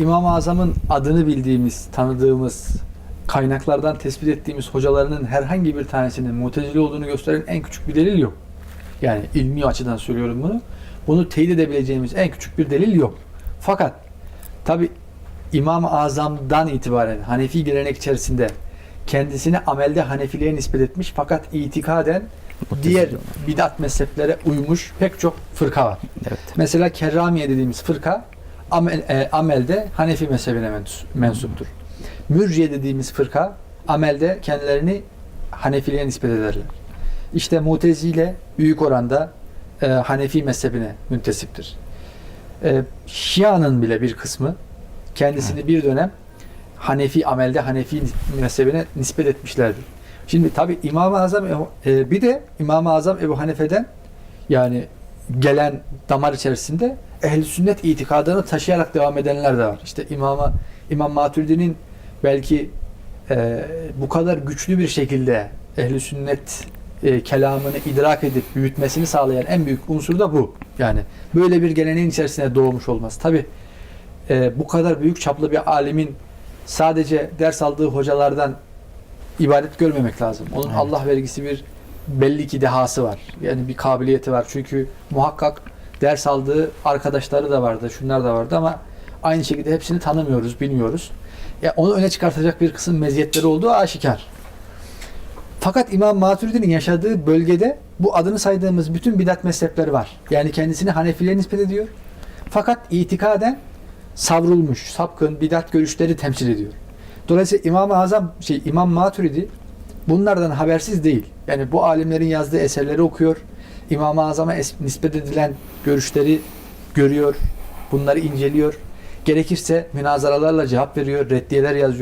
İmam-ı Azam'ın adını bildiğimiz, tanıdığımız, kaynaklardan tespit ettiğimiz hocalarının herhangi bir tanesinin mutezili olduğunu gösteren en küçük bir delil yok. Yani ilmi açıdan söylüyorum bunu. Bunu teyit edebileceğimiz en küçük bir delil yok. Fakat tabi İmam-ı Azam'dan itibaren Hanefi gelenek içerisinde kendisini amelde Hanefiliğe nispet etmiş fakat itikaden diğer bidat mezheplere uymuş pek çok fırka var. Evet. Mesela Kerramiye dediğimiz fırka amel, e, amelde Hanefi mezhebine mens- mensuptur. Mürciye dediğimiz fırka amelde kendilerini Hanefiliğe nispet ederler. İşte Mutezile büyük oranda e, Hanefi mezhebine müntesiptir. E, Şia'nın bile bir kısmı kendisini bir dönem Hanefi amelde Hanefi mezhebine nispet etmişlerdir. Şimdi tabi İmam-ı Azam e, bir de İmam-ı Azam Ebu Hanife'den yani gelen damar içerisinde ehl sünnet itikadını taşıyarak devam edenler de var. İşte İmam İmam Maturidi'nin belki e, bu kadar güçlü bir şekilde ehl sünnet e, kelamını idrak edip büyütmesini sağlayan en büyük unsur da bu. Yani böyle bir geleneğin içerisine doğmuş olması. Tabi e, bu kadar büyük çaplı bir alimin sadece ders aldığı hocalardan ibadet görmemek lazım. Onun Evet. Allah vergisi bir belli ki dehası var. Yani bir kabiliyeti var. Çünkü muhakkak ders aldığı arkadaşları da vardı, şunlar da vardı ama aynı şekilde hepsini tanımıyoruz, bilmiyoruz. Ya onu öne çıkartacak bir kısım meziyetleri olduğu aşikar. Fakat İmam Maturidi'nin yaşadığı bölgede bu adını saydığımız bütün bidat mezhepleri var. Yani kendisini Hanefiliğe nispet ediyor. Fakat itikaden savrulmuş, sapkın bidat görüşleri temsil ediyor. Dolayısıyla İmam-ı Azam, şey, İmam Maturidi bunlardan habersiz değil. Yani bu alimlerin yazdığı eserleri okuyor. İmam-ı Azam'a nispet edilen görüşleri görüyor. Bunları inceliyor. Gerekirse münazaralarla cevap veriyor, reddiyeler yazıyor.